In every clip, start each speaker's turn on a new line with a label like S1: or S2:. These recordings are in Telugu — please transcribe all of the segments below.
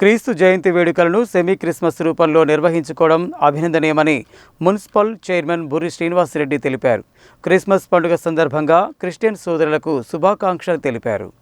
S1: క్రీస్తు జయంతి వేడుకలను సెమీ క్రిస్మస్ రూపంలో నిర్వహించుకోవడం అభినందనీయమని మున్సిపల్ చైర్మన్ బుర్రి శ్రీనివాసరెడ్డి తెలిపారు. క్రిస్మస్ పండుగ సందర్భంగా క్రిస్టియన్ సోదరులకు శుభాకాంక్షలు తెలిపారు.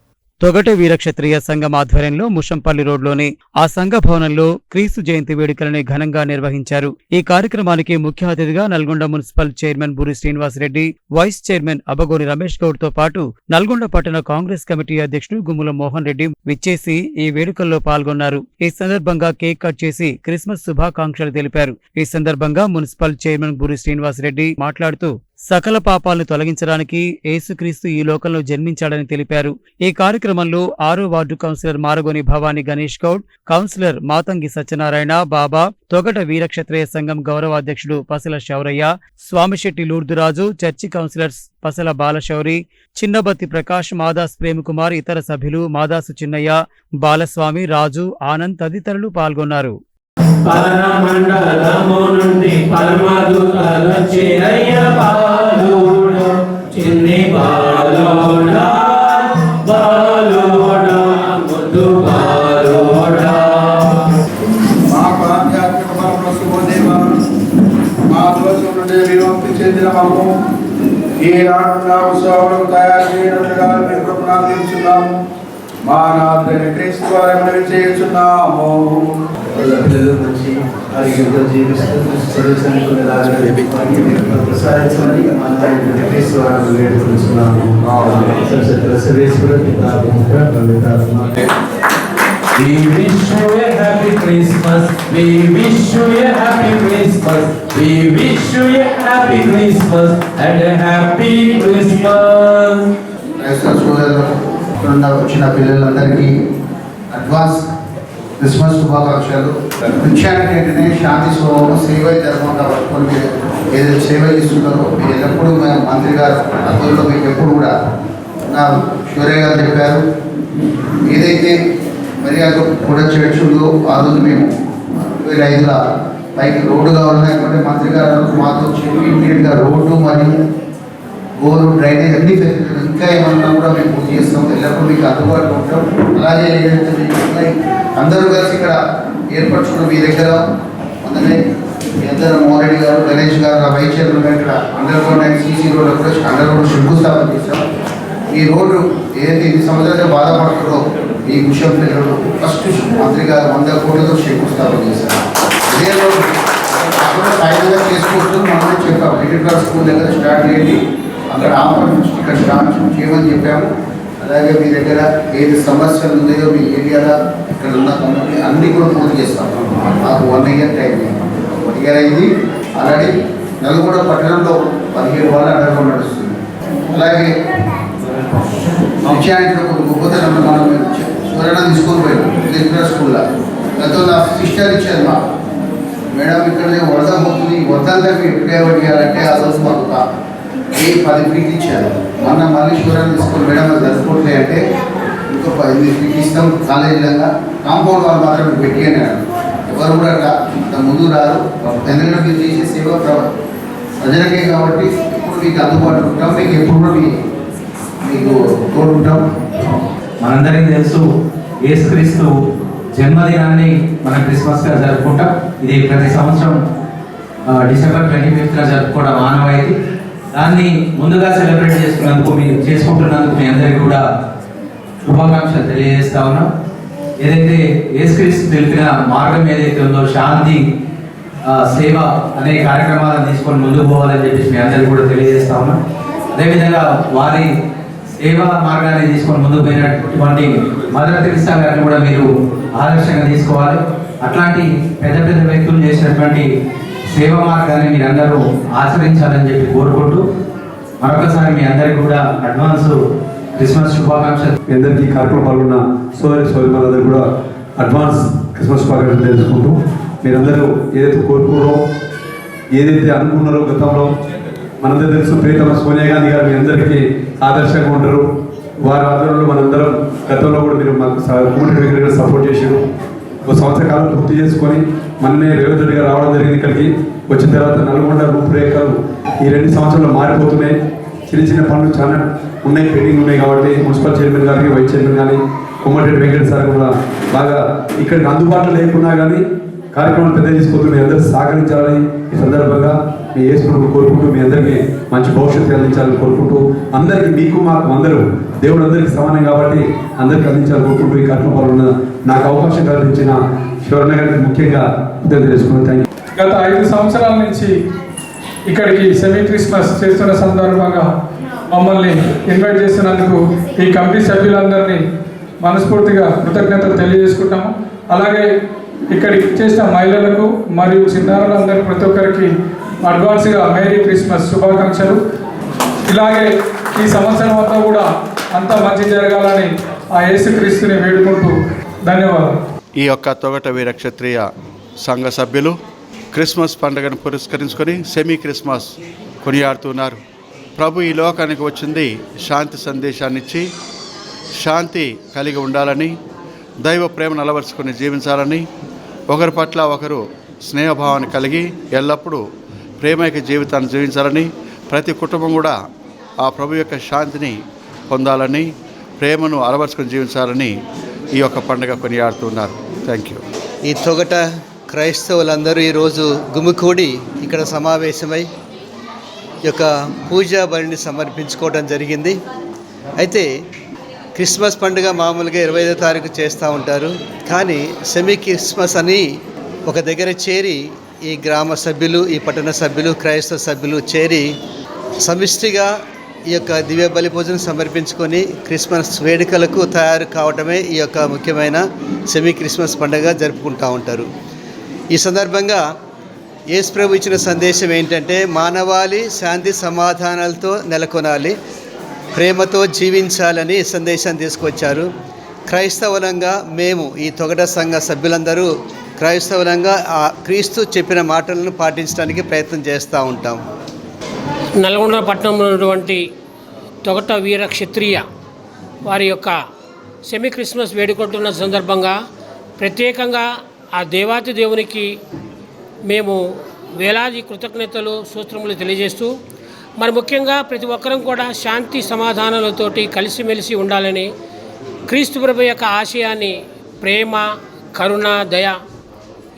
S1: తొగట వీరక్షత్రియ సంఘం ఆధ్వర్యంలో ముషంపల్లి రోడ్లోని ఆ సంఘ భవనంలో క్రీస్తు జయంతి వేడుకలని ఘనంగా నిర్వహించారు. ఈ కార్యక్రమానికి ముఖ్య అతిథిగా Nalgonda municipal chairman Buri Srinivasreddy vice chairman Abagoni Ramesh గౌడ్తో పాటు నల్గొండ పట్టణ కాంగ్రెస్ కమిటీ అధ్యక్షుడు గుమ్ముల మోహన్ రెడ్డి విచ్చేసి ఈ వేడుకల్లో పాల్గొన్నారు. ఈ సందర్భంగా కేక్ కట్ చేసి క్రిస్మస్ శుభాకాంక్షలు తెలిపారు. ఈ సందర్భంగా మున్సిపల్ చైర్మన్ బురి శ్రీనివాసరెడ్డి మాట్లాడుతూ సకల పాపాలను తొలగించడానికి యేసుక్రీస్తు ఈ లోకంలో జన్మించాడని తెలిపారు. ఈ కార్యక్రమంలో ఆరో ward councillor Maragoni Bhavani Ganesh Goud councillor Matangi Satyanarayana Baba Togata Veerakshatriya సంఘం గౌరవ అధ్యక్షుడు పసల శౌరయ్య స్వామిశెట్టి లూర్దురాజు చర్చి కౌన్సిలర్స్ పసల బాలశౌరి చిన్నబత్తి ప్రకాష్ మాదాస్ ప్రేమకుమార్ ఇతర సభ్యులు మాదాసు చిన్నయ్య బాలస్వామి రాజు ఆనంద్ తదితరులు పాల్గొన్నారు.
S2: పరమండలము నుండి పరమదూతలొచ్చి అయ్య బాలుడ చిన్ని బాలోడ బాలోడ ముద్దు బాలోడ.
S3: మా ఆధ్యాత్మిక పరమ శుభోదేవ మా దోషం నుండి విముక్తి చెందిన మాకు ఈ రాకుండా ఉత్సవాలను తయారు చేయనట్లుగా మీకు ప్రార్థించున్నాము మా నాథుని క్రీస్తు ద్వారా చేస్తున్నాము
S4: పిల్లలు మంచి ఆరోగ్యంతో జీవిస్తూ చదువుతానికి కొన్ని లాగా ప్రసాదించమని మన నాయకుడు క్రీస్తు వారిని వేడుకొనిస్తున్నాము. సరస్వతి సర్వేశ్వర పితా పుత్ర పవిత్రాత్మ.
S2: We wish you a happy Christmas. We wish you a happy Christmas. We wish you a happy Christmas and a happy Christmas.
S4: క్రైస్తవ సోదరులకు ఇక్కడ వచ్చిన పిల్లలందరికీ అడ్వాన్స్ క్రిస్మస్ శుభాకాంక్షలు. క్రిస్టియానిటీ అంటేనే శాంతి స్వభావం సేవ ధర్మం కాబట్టి కొన్ని మీరు ఏదైతే సేవ చేస్తున్నారో మీరు ఎల్లప్పుడూ మంత్రి గారు అందులో మీకు ఎప్పుడు కూడా నా శౌర్య గారు చెప్పారు. ఏదైతే మరి కూడా చర్చుల్లో ఆ రోజు మేము వేల ఐదుల పైకి రోడ్డు కావాలనుకుంటే మంత్రి గారు మాతో చెప్పి ఇమ్మీడియట్గా రోడ్డు మరియు గోరు డ్రైనేజ్ అన్ని ఫెసిలిటీలు ఇంకా ఏమన్నా కూడా మేము పూర్తి చేస్తాం. ఎల్లప్పుడూ మీకు అందుబాటులో ఉంటాం. అలాగే ఏదైతే అందరూ కలిసి ఇక్కడ ఏర్పరచుకున్న మీ దగ్గర అందుకే మీ అందరూ మోరెడ్డి గారు గణేష్ గారు ఆ వైస్ చైర్మన్ ఇక్కడ under ground and CC road కూడా అండర్ గ్రౌండ్ శంకుస్థాపన చేశాం ఈ రోడ్డు ఏదైతే ఇన్ని సంవత్సరాలు బాధపడుతుందో ఈ విషయం పిల్లలు ఫస్ట్ మంత్రి గారు వంద కోట్లతో శంకుస్థాపన చేశారు. ఇదే రోడ్డు అక్కడ ఫైనల్గా చేసుకోవచ్చు మనం చెప్పాం. మిడిల్ క్లాస్ స్కూల్ దగ్గర స్టార్ట్ చేయండి అక్కడ ఆఫర్ నుంచి ఇక్కడ స్టార్ట్ చేయమని చెప్పాము. అలాగే మీ దగ్గర ఏది సమస్యలు ఉన్నాయో మీ ఏరియాలో ఇక్కడ ఉన్న కమిటీ అన్ని కూడా పూర్తి చేస్తాం. మాకు one year time one year అయింది. ఆల్రెడీ నల్గొండ పట్టణంలో పదిహేడు వాళ్ళు అండర్గా నడుస్తుంది. అలాగే ముఖ్యానికి ఒక గొప్పతనం మనం సూర్యన తీసుకొని పోయాం ఇంటర్ స్కూల్లో. గతంలో సిస్టర్ ఇచ్చారు మాకు. మేడం ఇక్కడ వరద పోతుంది. వరదంతా మీరు ఎప్పుడే పడియాలంటే ఆ రోజు మాకు ఏ పది ఫీట్ ఇచ్చారు? మొన్న మళ్ళీ శివరాన్ని మేడం అది అంటే ఇంకో పది ఫీట్ ఇస్తాం కాలేజీలంగా కాంపౌండ్ వాళ్ళు మాత్రం పెట్టి అన్నాడు ఎవరు కూడా ఇంత ముందు రారు. ఎందుకంటే మీరు చేసే సేవ ప్రజలకే కాబట్టి ఇప్పుడు మీకు అందుబాటులో ఉంటాం. మీకు ఎప్పుడు కూడా మీకు కోరుకుంటాం
S5: మనందరికీ తెలుసు యేసుక్రీస్తు జన్మదినాన్ని మనం క్రిస్మస్గా జరుపుకుంటాం. ఇది ప్రతి సంవత్సరం డిసెంబర్ ట్వంటీ ఫిఫ్త్గా జరుపుకోవడం ఆనవాయితీ దాన్ని ముందుగా సెలబ్రేట్ చేసుకున్నందుకు మీ చేసుకుంటున్నందుకు మీ అందరికీ కూడా శుభాకాంక్షలు తెలియజేస్తా ఉన్నాం. ఏదైతే యేసుక్రీస్తు తెలిపిన మార్గం ఏదైతే ఉందో శాంతి సేవ అనే కార్యక్రమాలను తీసుకొని ముందుకు పోవాలని చెప్పేసి మీ అందరికీ కూడా తెలియజేస్తా ఉన్నాం. అదేవిధంగా వారి సేవా మార్గాన్ని తీసుకొని ముందుకు పోయినటువంటి మదర్ తెరిసా గారిని కూడా మీరు ఆదర్శంగా తీసుకోవాలి. అట్లాంటి పెద్ద పెద్ద వ్యక్తులు చేసినటువంటి సేవ మార్గాన్ని మీరందరూ ఆచరించాలని చెప్పి కోరుకుంటూ మరొకసారి మీ అందరికి కూడా అడ్వాన్స్ క్రిస్మస్ శుభాకాంక్షలు.
S6: మీ అందరికీ కార్యక్రమం పాల్గొన్న సోదరి సోదరులందరూ కూడా అడ్వాన్స్ క్రిస్మస్ శుభాకాంక్షలు తెలుసుకుంటూ మీరందరూ ఏదైతే కోరుకున్నారో ఏదైతే అనుకున్నారో గతంలో మనందరూ తెలుసు ప్రీతమ సోనియా గాంధీ గారు మీ అందరికీ ఆదర్శంగా ఉంటారు. వారి ఆధ్వర్యంలో మనందరం గతంలో కూడా మీరు మాకు కమ్యూనిటీ సపోర్ట్ చేశారు. ఒక సంవత్సర కాలం పూర్తి చేసుకొని మొన్నే రేవంత్ రెడ్డి గారు రావడం జరిగింది ఇక్కడికి. వచ్చిన తర్వాత నల్గొండ రూపురేఖలు ఈ రెండు సంవత్సరాలు మారిపోతున్నాయి. చిన్న చిన్న పనులు చాలా ఉన్నాయి పెండింగ్ ఉన్నాయి కాబట్టి మున్సిపల్ చైర్మన్ గారికి వైస్ చైర్మన్ కానీ కొమ్మటిరెడ్డి వెంకట సార్ కూడా బాగా ఇక్కడికి అందుబాటులో లేకున్నా కానీ కార్యక్రమం పెద్ద తీసుకుంటూ అందరూ సహకరించాలని ఈ సందర్భంగా మీ వేసుకుంటూ కోరుకుంటూ మీ అందరికీ మంచి భవిష్యత్తు అందించాలని కోరుకుంటూ అందరికీ మీకు మాకు అందరూ దేవుడు అందరికీ సమానం కాబట్టి అందరికీ అందించాలని కోరుకుంటూ ఈ కార్యక్రమంలో నాకు అవకాశం కల్పించిన శివరణ గారికి ముఖ్యంగా కృతజ్ఞతలు
S7: గత ఐదు సంవత్సరాల నుంచి ఇక్కడికి సెమీ క్రిస్మస్ చేస్తున్న సందర్భంగా మమ్మల్ని ఇన్వైట్ చేసినందుకు ఈ కమిటీ సభ్యులందరినీ మనస్ఫూర్తిగా కృతజ్ఞతలు తెలియజేసుకుంటాము. అలాగే ఇక్కడికి చేసిన మహిళలకు మరియు చిన్నారులందరూ ప్రతి ఒక్కరికి అడ్వాన్స్గా మేరీ క్రిస్మస్ శుభాకాంక్షలు. ఇలాగే ఈ సంవత్సరం అంతా కూడా అంతా మంచి జరగాలని ఆ యేసుక్రీస్తుని వేడుకుంటూ ధన్యవాదాలు.
S3: ఈ యొక్క తొగట వీర క్షత్రియ సంఘ సభ్యులు క్రిస్మస్ పండుగను పురస్కరించుకొని సెమీ క్రిస్మస్ కొనియాడుతున్నారు. ప్రభు ఈ లోకానికి వచ్చింది శాంతి సందేశాన్ని ఇచ్చి శాంతి కలిగి ఉండాలని దైవ ప్రేమను అలవరుచుకొని జీవించాలని ఒకరి పట్ల ఒకరు స్నేహభావాన్ని కలిగి ఎల్లప్పుడూ ప్రేమైక జీవితాన్ని జీవించాలని ప్రతి కుటుంబం కూడా ఆ ప్రభు యొక్క శాంతిని పొందాలని ప్రేమను అలవరుచుకొని జీవించాలని ఈ యొక్క పండుగ కొనియాడుతున్నారు. థ్యాంక్ యూ
S8: ఈ తొగట క్రైస్తవులందరూ ఈరోజు గుమికూడి ఇక్కడ సమావేశమై ఈ యొక్క పూజా బలిని సమర్పించుకోవడం జరిగింది. అయితే క్రిస్మస్ పండుగ మామూలుగా ఇరవై ఐదో తారీఖు చేస్తూ ఉంటారు. కానీ సెమీ క్రిస్మస్ అని ఒక దగ్గర చేరి ఈ గ్రామ సభ్యులు ఈ పట్టణ సభ్యులు క్రైస్తవ సభ్యులు చేరి సమిష్టిగా ఈ యొక్క దివ్య బలి పూజను సమర్పించుకొని క్రిస్మస్ వేడుకలకు తయారు కావటమే ఈ యొక్క ముఖ్యమైన సెమీ క్రిస్మస్ పండుగ జరుపుకుంటూ ఉంటారు. ఈ సందర్భంగా యేసు ప్రభు ఇచ్చిన సందేశం ఏంటంటే మానవాళి శాంతి సమాధానాలతో నెలకొనాలి ప్రేమతో జీవించాలని సందేశాన్ని తీసుకొచ్చారు. క్రైస్తవులంగా మేము ఈ తొగట సంఘ సభ్యులందరూ క్రైస్తవులంగా ఆ క్రీస్తు చెప్పిన మాటలను పాటించడానికి ప్రయత్నం చేస్తూ ఉంటాం.
S9: నల్గొండ పట్టణంలో ఉన్నటువంటి తొగట వీర క్షత్రియ వారి యొక్క సెమీ క్రిస్మస్ వేడుకుంటున్న సందర్భంగా ప్రత్యేకంగా ఆ దేవాతి దేవునికి మేము వేలాది కృతజ్ఞతలు సూత్రములు తెలియజేస్తూ మరి ముఖ్యంగా ప్రతి ఒక్కరం కూడా శాంతి సమాధానాలతోటి కలిసిమెలిసి ఉండాలని క్రీస్తు ప్రభు యొక్క ఆశయాన్ని ప్రేమ కరుణ దయ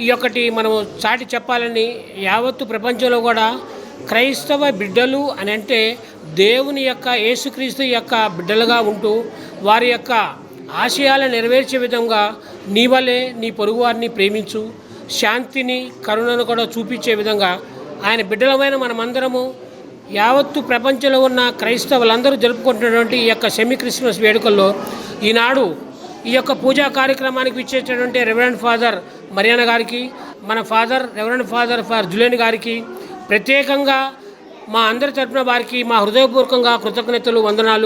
S9: ఈ యొక్కటి మనము చాటి చెప్పాలని యావత్తు ప్రపంచంలో కూడా క్రైస్తవ బిడ్డలు అని అంటే దేవుని యొక్క యేసుక్రీస్తు యొక్క బిడ్డలుగా ఉంటూ వారి యొక్క ఆశయాలను నెరవేర్చే విధంగా నీ వలే నీ పొరుగువారిని ప్రేమించు శాంతిని కరుణను కూడా చూపించే విధంగా ఆయన బిడ్డలమైన మనమందరము యావత్తు ప్రపంచంలో ఉన్న క్రైస్తవులందరూ జరుపుకుంటున్నటువంటి ఈ యొక్క సెమీ క్రిస్మస్ వేడుకల్లో ఈనాడు ఈ యొక్క పూజా కార్యక్రమానికి విచ్చేటటువంటి రెవరెండ్ ఫాదర్ మరియాన గారికి మన ఫాదర్ రెవరెండ్ ఫాదర్ ఫార్ జులేన్ గారికి ప్రత్యేకంగా మా అందరి తరఫున వారికి మా హృదయపూర్వకంగా కృతజ్ఞతలు వందనాలు.